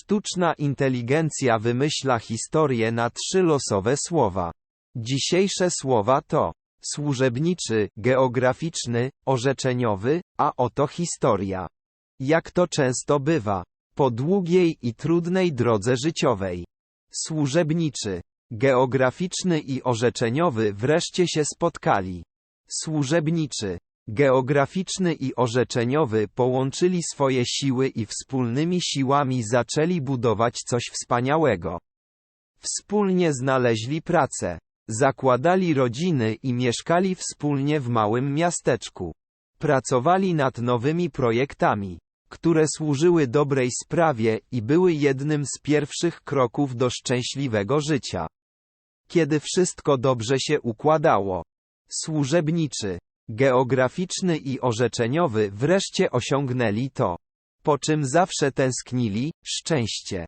Sztuczna inteligencja wymyśla historię na trzy losowe słowa. Dzisiejsze słowa to służebniczy, geograficzny, orzeczeniowy, a oto historia. Jak to często bywa, po długiej i trudnej drodze życiowej. Służebniczy, geograficzny i orzeczeniowy wreszcie się spotkali. Służebniczy, geograficzny i orzeczeniowy połączyli swoje siły i wspólnymi siłami zaczęli budować coś wspaniałego. Wspólnie znaleźli pracę, zakładali rodziny i mieszkali wspólnie w małym miasteczku. Pracowali nad nowymi projektami, które służyły dobrej sprawie i były jednym z pierwszych kroków do szczęśliwego życia. Kiedy wszystko dobrze się układało, służebniczy, geograficzny i orzeczeniowy wreszcie osiągnęli to, po czym zawsze tęsknili szczęście.